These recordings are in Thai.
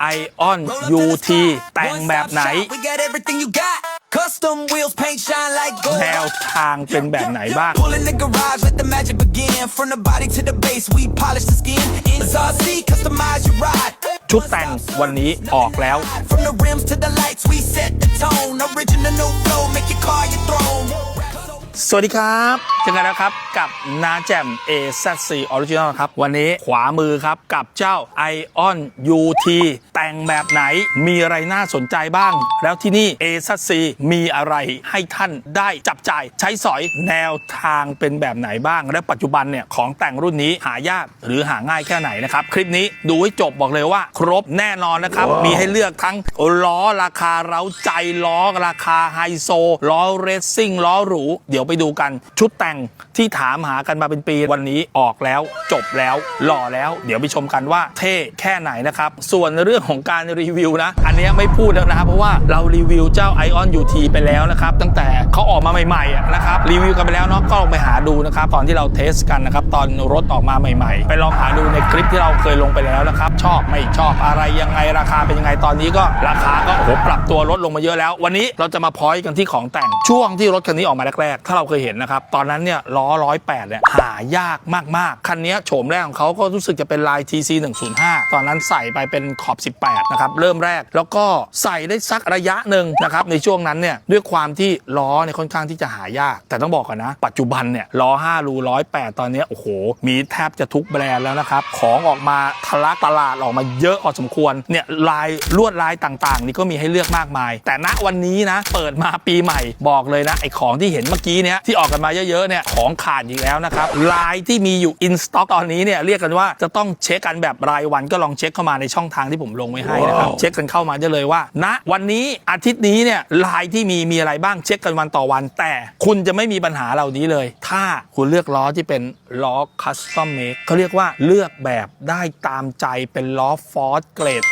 ไอออน UT แต่งแบบไหน We got everything you got. Custom wheels, paint shine like gold. แนวทางเป็นแบบไหนบ้าง Pull in the garage, let the magic begin. From the body to the base, we polish the skin. Azad C, customize your ride. ชุดแต่งวันนี้ออกแล้ว From the rims to the lights, we set the tone. Original new flow, make your car your throne. สวัสดีครับ เจอกันแล้วครับกับนาแจม AZC Original ครับ วันนี้ขวามือครับกับเจ้า Ion UT แต่งแบบไหนมีอะไรน่าสนใจบ้าง แล้วที่นี่ AZC มีอะไรให้ท่านได้จับจ่ายใช้สอยแนวทางเป็นแบบไหนบ้าง และปัจจุบันเนี่ยของแต่งรุ่นนี้หายากหรือหาง่ายแค่ไหนนะครับ คลิปนี้ดูให้จบบอกเลยว่า ครบแน่นอนนะครับมีให้เลือกทั้งล้อราคาเร้าใจล้อราคาไฮโซล้อเรซซิ่งล้อหรูเดี๋ยวไปดูกันชุดแต่งที่ถามหากันมาเป็นปีวันนี้ออกแล้วจบแล้วหล่อแล้ว เดี๋ยวไปชมกันว่าเท่แค่ไหนนะครับ ส่วนเรื่องของการรีวิวนะ อันนี้ไม่พูดแล้วนะครับเพราะว่าเรารีวิวเจ้า Ion UT ไปแล้วนะครับตั้งแต่เขาออกมาใหม่ๆนะครับรีวิวกันไปแล้วเนาะก็ลองไปหาดูนะครับตอนที่เราเทสกันนะครับตอนรถออกมาใหม่ ๆ ไปลองหาดูในคลิปที่เราเคยลงไปแล้วนะครับชอบไม่ชอบอะไรยังไงราคาเป็นยังไงตอนนี้ก็ราคาก็โอ้โหปรับตัวลดลงมาเยอะแล้ว วันนี้เราจะมาพอยต์กันที่ของแต่งช่วงที่รถคันนี้ออกมาแรกๆถ้าเราเคยเห็นนะครับตอนนั้นเนี่ยล้อร้อยแปดเนี่ยหายากมากๆ คันนี้โฉมแรกของเขาก็รู้สึกจะเป็นลาย TC 105 ตอนนั้นใส่ไปเป็นขอบ 18 นะครับ เริ่มแรกแล้วก็ใส่ได้สักระยะหนึ่งนะครับ ในช่วงนั้นเนี่ยด้วยความที่ล้อเนี่ยค่อนข้างที่จะหายาก แต่ต้องบอกก่อนนะ ปัจจุบันเนี่ยล้อ 5 รู 108 ตอนนี้โอ้โห มีแทบจะทุกแบรนด์แล้วนะครับ ของออกมาทะลักตลาดออกมาเยอะพอสมควรเนี่ยลายลวดลายต่างๆ นี่ก็มีให้เลือกมากมาย แต่ณวันนี้นะเปิดมาปีใหม่บอกเลยนะไอของที่เห็นเมื่อกี้เนี่ยที่ออกกันมาเยอะๆเนี่ยของขาดอีกแล้วนะครับลายที่มีอยู่อินสต็อกตอนนี้เนี่ยเรียกกันว่าจะต้องเช็คกันแบบรายวันก็ลองเช็คเข้ามาในช่องทางที่ผมลงไว้ให้นะครับเช็คกันเข้ามาได้เลยว่าณวันนี้อาทิตย์นี้เนี่ยลายที่มีมีอะไรบ้างเช็คกันวันต่อวัน แต่คุณจะไม่มีปัญหาเหล่านี้เลย ถ้าคุณเลือกล้อที่เป็นล้อคัสตอมเมคเขาเรียกว่าเลือกแบบได้ตามใจเป็นล้อฟอร์ดเกรด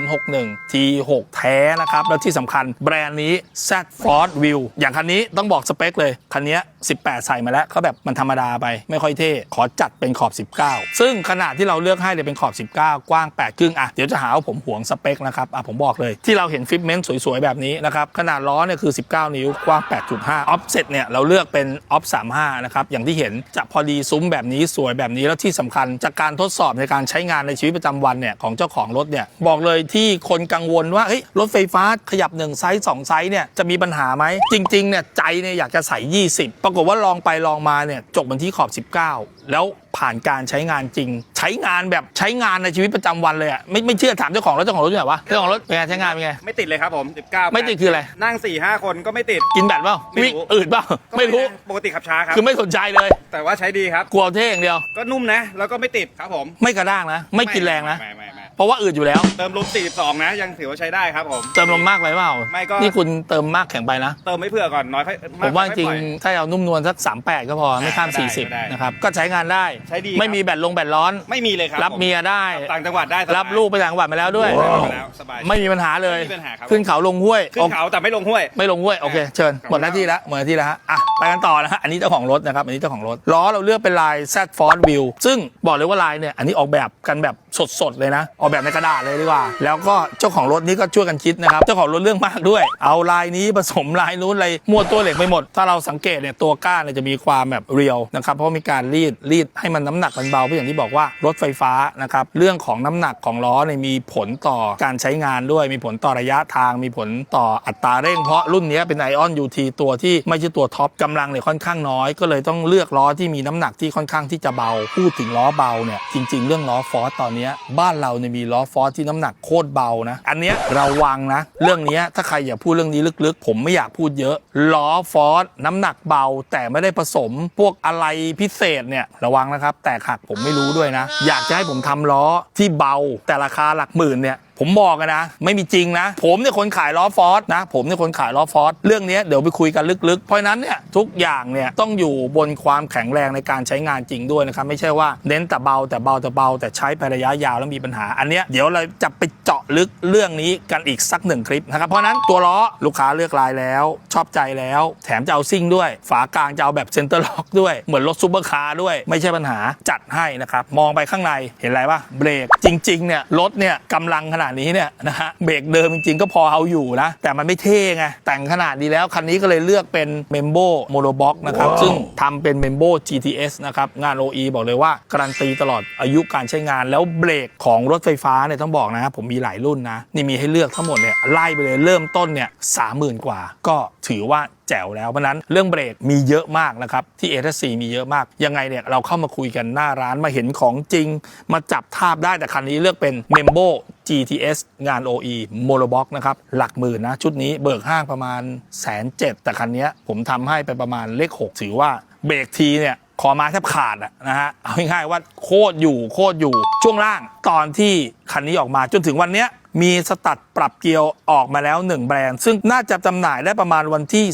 6061 T6 แท้นะครับ แล้วที่สำคัญแบรนด์นี้ Z Ford View อย่างคันนี้ต้องบอกสเปคเลย คันนี้18 ใส่มาแล้วเขาแบบมันธรรมดาไปไม่ค่อยเท่ขอจัดเป็นขอบ 19 ซึ่งขนาดที่เราเลือกให้เลยเป็นขอบ 19 กว้าง8ครึ่งอะเดี๋ยวจะหาว่าผมห่วงสเปคนะครับอะผมบอกเลยที่เราเห็นฟิตเมนต์สวยๆ แบบนี้นะครับขนาดล้อเนี่ยคือ 19 นิ้วกว้าง 8.5 ออฟเซ็ตเนี่ยเราเลือกเป็นออฟ35 นะครับอย่างที่เห็นจะพอดีซุ้มแบบนี้สวยแบบนี้แล้วที่สำคัญจากการทดสอบในการใช้งานในชีวิตประจำวันเนี่ยของเจ้าของรถเนี่ยบอกเลยที่คนกังวลว่าเฮ้ยรถไฟฟ้าขยับ1ไซส์2ไซส์เนี่ยจะมีปัญหาไหมจริงๆเนี่ยใจเนี่ยอยากจะใส่ 20ปรากฏว่าลองไปลองมาเนี่ยจบมันที่ขอบ 19 แล้วผ่านการใช้งานจริง ใช้งานแบบใช้งานในชีวิตประจำวันเลยอะไม่ไม่เชื่อถามเจ้าของรถเจ้าของรถอยู่ไหนวะเจ้าของรถเป็นไงใช้งานเป็นไง ไม่ติดเลยครับผม 19ไม่ติดคืออะไร นั่ง4 5คนก็ไม่ติด กินแบตเปล่าไม่รู้ วิ่งอืดเปล่าก็ไม่รู้นะปกติขับช้าครับ คือไม่สนใจเลย แต่ว่าใช้ดีครับ กลัวเท่อย่างเดียว ก็นุ่มนะ แล้วก็ไม่ติดครับผมไม่กระด้างนะ ไม่กินแรงนะ ไม่ไม่ไม่ เพราะว่าอืดอยู่แล้ว เติมลม42 นะ ยังถือว่าใช้ได้ครับผม เติมลมมากไปเปล่าไม่ก็ นี่คุณเติมมากแข็งไปนะ เติมไม่เผื่อก่อนน้อยค่อยผมว่าจริงค่อยปล่อยถ้าเอานุ่มนวลสัก 38 ก็พอ ไม่ข้าม ได้ได้40 นะครับ ก็ใช้งานได้ ใช้ดีไม่ครับมีแบตลงแบตร้อน ไม่มีเลยครับรับผเมียได้ ต่างจังหวัดได้สบายรับลูกไปต่างจังหวัดมาแล้วด้วยได้มาแล้วสบาย ไม่มีปัญหาเลย ไม่มีปัญหาครับ ขึ้นเขาลงห้วย ขึ้นเขาแต่ไม่ลงห้วย ไม่ลงห้วยโอเคเชิญครับหมดหน้าที่แล้วหมดหน้าที่แล้วฮะอะไปกันต่อนะฮะอันนี้เจ้าของรถนะครับอันนี้เจ้าของรถล้อเราเลือกเป็นลาย Z Force View ซึ่งบอกเลยว่าลายเนี่ยอันนี้ออกแบบกันแบบสดๆเลยนะ ออกแบบในกระดาษเลยดีกว่า แล้วก็เจ้าของรถนี่ก็ช่วยกันคิดนะครับ เจ้าของรถเรื่องมากด้วย เอาลายนี้ผสมลายนู้นอะไรมั่วตัวเหล็กไปหมด ถ้าเราสังเกตเนี่ยตัวก้านเนี่ยจะมีความแบบเรียวนะครับ เพราะมีการรีดรีดให้มันน้ำหนักมันเบาเพราะอย่างที่บอกว่ารถไฟฟ้านะครับเรื่องของน้ำหนักของล้อเนี่ยมีผลต่อการใช้งานด้วย มีผลต่อระยะทาง มีผลต่ออัตราเร่งเพราะรุ่นนี้เป็นไอออน UT ตัวที่ไม่ใช่ตัวท็อปกำลังเนี่ยค่อนข้างน้อย ก็เลยต้องเลือกล้อที่มีน้ำหนักที่ค่อนข้างที่จะเบาพูดถึงล้อเบาเนี่ยจริง ๆ เรื่องล้อฟอร์สตอนนี้บ้านเราเนี่ยมีล้อฟอร์สที่น้ำหนักโคตรเบานะ อันเนี้ยระวังนะ เรื่องนี้ถ้าใครอยากพูดเรื่องนี้ลึกๆ ผมไม่อยากพูดเยอะ ล้อฟอร์สน้ำหนักเบา แต่ไม่ได้ผสมพวกอะไรพิเศษเนี่ยระวังนะครับ แตกหักผมไม่รู้ด้วยนะ อยากจะให้ผมทำล้อที่เบาแต่ราคาหลักหมื่นเนี่ย ผมบอกกันนะ ไม่มีจริงนะ ผมเนี่ยคนขายล้อฟอร์สนะ ผมเนี่ยคนขายล้อฟอร์สเรื่องนี้เดี๋ยวไปคุยกันลึกๆ เพราะนั้นเนี่ยทุกอย่างเนี่ยต้องอยู่บนความแข็งแรงในการใช้งานจริงด้วยนะครับ ไม่ใช่ว่าเน้นแต่เบาแต่เบาแต่เบา แต่ใช้ไประยะยาวแล้วมีปัญหา อันเนี้ยเดี๋ยวเราจะไปเจาะลึกเรื่องนี้กันอีกสักหนึ่งคลิปนะครับเพราะฉะนั้นตัวล้อลูกค้าเลือกลายแล้ว ชอบใจแล้ว แถมจะเอาซิ่งด้วย ฝากลางจะเอาแบบเซนเตอร์ล็อกด้วยเหมือนรถซูเปอร์คาร์ด้วยไม่ใช่ปัญหาจัดให้นะครับมองไปข้างในเห็นอะไรปะเบรกจริงๆเนี่ยรถเนี่ยกำลังขนาดนี้เนี่ยนะฮะเบรกเดิมจริงๆก็พอเอาอยู่นะ แต่มันไม่เท่ไง แต่งขนาดนี้แล้ว คันนี้ก็เลยเลือกเป็นเมมโบโมโนบ็อกนะครับ ซึ่งทำเป็นเมมโบ GTS นะครับ งาน OE บอกเลยว่า การันตีตลอดอายุการใช้งานแล้วเบรกของรถไฟฟ้าเนี่ยต้องบอกนะผมมีหลายรุ่นนะ นี่มีให้เลือกทั้งหมดเนี่ยไล่ไปเลยเริ่มต้นเนี่ยสามหมื่นกว่า ก็ถือว่า แจ๋วแล้วเพราะฉะนั้นเรื่องเบรกมีเยอะมากนะครับที่เอทซีมีเยอะมาก ยังไงเนี่ยเราเข้ามาคุยกันหน้าร้านมาเห็นของจริง มาจับทาบได้แต่คันนี้เลือกเป็น m e m b o GTS งาน OE m o n o b o x นะครับ หลักหมื่นนะ ชุดนี้เบิกห้างประมาณแสนเจ็ดแต่คันนี้ผมทำให้ไปประมาณเลข 6 ถือว่าเบรกทีเนี่ยคอม้แทบขาดนะฮะ เอาง่ายๆว่าโคตรอยู่โคตรอยู่ช่วงล่างตอนที่คันนี้ออกมาจนถึงวันเนี้ยมีสตัดปรับเกียร์ออกมาแล้ว 1 แบรนด์ ซึ่งน่าจะจำหน่ายได้ประมาณวันที่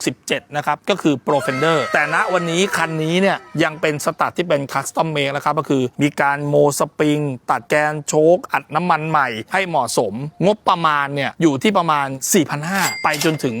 16-17 นะครับ ก็คือ Pro Fender แต่ณวันนี้คันนี้เนี่ยยังเป็นสตัดที่เป็นคัสตอมเม e นะครับ ก็คือมีการโมสปริง ตัดแกนโชคอัดน้ำมันใหม่ ให้เหมาะสม งบประมาณเนี่ยอยู่ที่ประมาณ 4,500 ไปจนถึง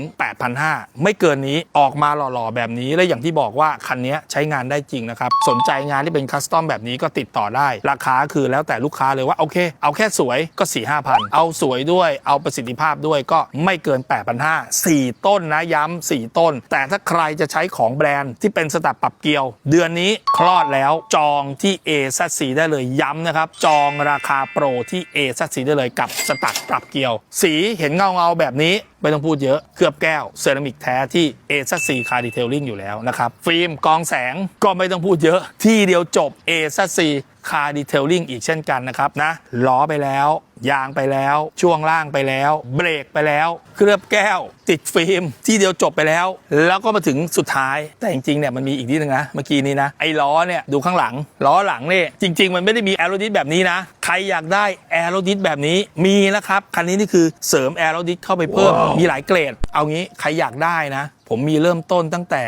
8,500 ไม่เกินนี้ออกมาหล่อๆ แบบนี้และอย่างที่บอกว่าคันนี้ใช้งานได้จริงนะครับสนใจงานที่เป็นคัสตอมแบบนี้ก็ติดต่อได้ ราคาคือแล้วแต่ลูกค้าเลยว่าโอเค เอาแค่สวยก็4 5 0 0 0เอาสวยด้วยเอาประสิทธิภาพด้วยก็ไม่เกิน 8,500 4 ต้นนะย้ำ 4 ต้น แต่ถ้าใครจะใช้ของแบรนด์ที่เป็นสตับปรับเกลียว เดือนนี้คลอดแล้วจองที่ a z c ได้เลยย้ำนะครับ จองราคาโปรที่ a z c ได้เลยกับสตัดปรับเกลียว สีเห็นเงาเงาแบบนี้ไม่ต้องพูดเยอะ เคลือบแก้วเซรามิกแท้ที่ a z c Car Detailing อยู่แล้วนะครับ ฟิล์มกองแสงก็ไม่ต้องพูดเยอะ ที่เดียวจบ a z c Car Detailing อีกเช่นกันนะครับนะล้อไปแล้ว ยางไปแล้ว ช่วงล่างไปแล้ว เบรกไปแล้ว เคลือบแก้ว ติดฟิล์ม ที่เดียวจบไปแล้ว แล้วก็มาถึงสุดท้าย แต่จริงๆเนี่ยมันมีอีกนิดนึงนะ เมื่อกี้นี้นะ ไอ้ล้อเนี่ยดูข้างหลัง ล้อหลังเนี่ยจริง ๆ มันไม่ได้มีแอโรดิสแบบนี้นะ ใครอยากได้แอโรดิสแบบนี้มีนะครับคันนี้นี่คือเสริมแอโรดิสเข้าไปเพิ่มมีหลายเกรด เอางี้ใครอยากได้นะ ผมมีเริ่มต้นตั้งแต่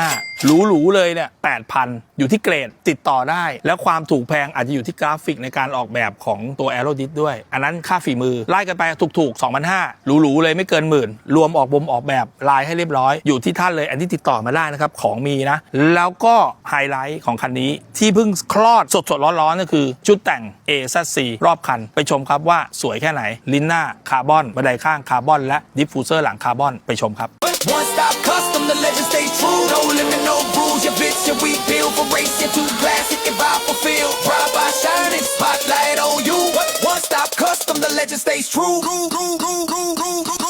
2,500หรูๆเลยเนี่ย8,000 อยู่ที่เกรดติดต่อได้ แล้วความถูกแพงอาจจะอยู่ที่กราฟิกในการออกแบบของตัว a e r o d i s ด้วย อันนั้นค่าฝีมือ ไล่กันไปถูกๆ 2,500หรูๆเลยไม่เกินหมื่น รวมออกบมออกแบบลายให้เรียบร้อย อยู่ที่ท่านเลย อันที่ติดต่อมาได้นะครับ ของมีนะ แล้วก็ไฮไลท์ของคันนี้ที่เพิ่งคลอดสดๆร้อนๆก็คือ ชุดแต่ง A z C รอบคัน ไปชมครับว่าสวยแค่ไหน ลิ้นหน้าคาร์บอนบันไดข้างคาร์บอนและดิฟฟูเซอร์หลังคาร์บอนไปชมครับ One stop custom, the legend stay true. No limit, no rules. Your bitch and we build for racing. Too classic and vibe fulfilled. Drive by shining, spotlight on you. One stop custom, the legend stays true. Yeah.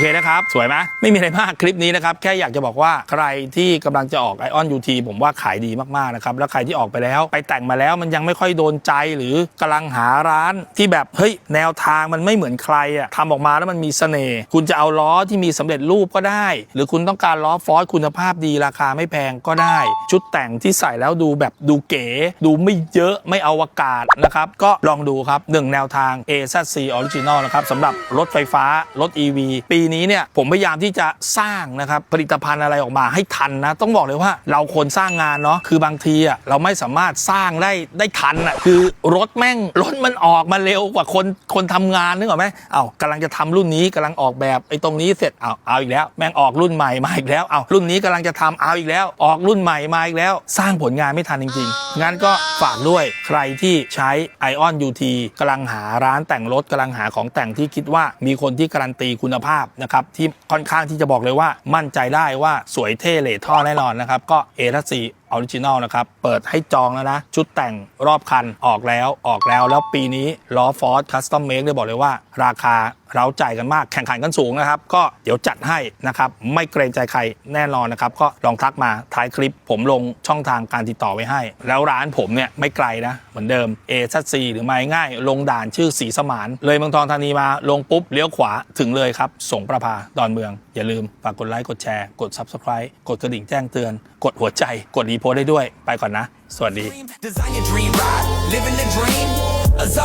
เคนะครับ สวยไหมไม่มีอะไรมากคลิปนี้นะครับ แค่อยากจะบอกว่าใครที่กำลังจะออกไอออนยูทีผมว่าขายดีมากๆนะครับ แล้วใครที่ออกไปแล้วไปแต่งมาแล้วมันยังไม่ค่อยโดนใจหรือกำลังหาร้านที่แบบเฮ้ยแนวทางมันไม่เหมือนใครอะทำออกมาแล้วมันมีเสน่ห์คุณจะเอาล้อที่มีสำเร็จรูปก็ได้ หรือคุณต้องการล้อฟอสคุณภาพดีราคาไม่แพงก็ได้ ชุดแต่งที่ใส่แล้วดูแบบดูเก๋ ดูไม่เยอะไม่เอวกาศนะครับ ก็ลองดูครับหนึ่งแนวทาง a z c Original นะครับสำหรับรถไฟฟ้ารถ EV ปีนี้เนี่ยผมพยายามที่จะสร้างนะครับผลิตภัณฑ์อะไรออกมาให้ทันนะต้องบอกเลยว่าเราคนสร้างงานเนาะคือบางทีอะเราไม่สามารถสร้างได้ได้ทันอะคือรถแม่งรถมันออกมาเร็วกว่าคนคนทำงานนึกออกไหมเอากำลังจะทำรุ่นนี้กำลังออกแบบไอ้ตรงนี้เสร็จเอาเอาอีกแล้ว แม่งออกรุ่นใหม่มาอีกแล้วเอารุ่นนี้กำลังจะทำเอาอีกแล้ว ออกรุ่นใหม่มาอีกแล้ว สร้างผลงานไม่ทันจริงๆงั้นก็ฝากด้วยใครที่ใช้ Ion UT กำลังหาร้านแต่งรถกำลังหาของแต่งที่คิดว่ามีคนที่การันตีคุณภาพนะครับที่ค่อนข้างที่จะบอกเลยว่ามั่นใจได้ว่าสวยเท่เหล่ท่อแน่นอนนะครับก็เอทัสี ออริจินอลนะครับ เปิดให้จองแล้วนะ ชุดแต่งรอบคันออกแล้วออกแล้วแล้วปีนี้ล้อฟอร์ดคัสตอมเมคได้บอกเลยว่า ราคาเราใจกันมากแข่งขันกันสูงนะครับ ก็เดี๋ยวจัดให้นะครับ ไม่เกรงใจใครแน่นอนนะครับ ก็ลองทักมาท้ายคลิป ผมลงช่องทางการติดต่อไว้ให้ แล้วร้านผมเนี่ยไม่ไกลนะเหมือนเดิม A ซัซีหรือไม่ง่าย ลงด่านชื่อสีสมาน เลยเมืองทองธานีมาลงปุ๊บเลี้ยวขวาถึงเลยครับสงประภาดอนเมือง อย่าลืมฝากกดไลค์กดแชร์กด Subscribe กดกระดิ่งแจ้งเตือน กดหัวใจกดรีโพสได้ด้วย ไปก่อนนะ สวัสดี Design your dream ride, living the dream. A Z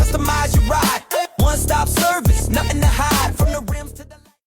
customize your ride. One stop service, nothing to hide from the. rim.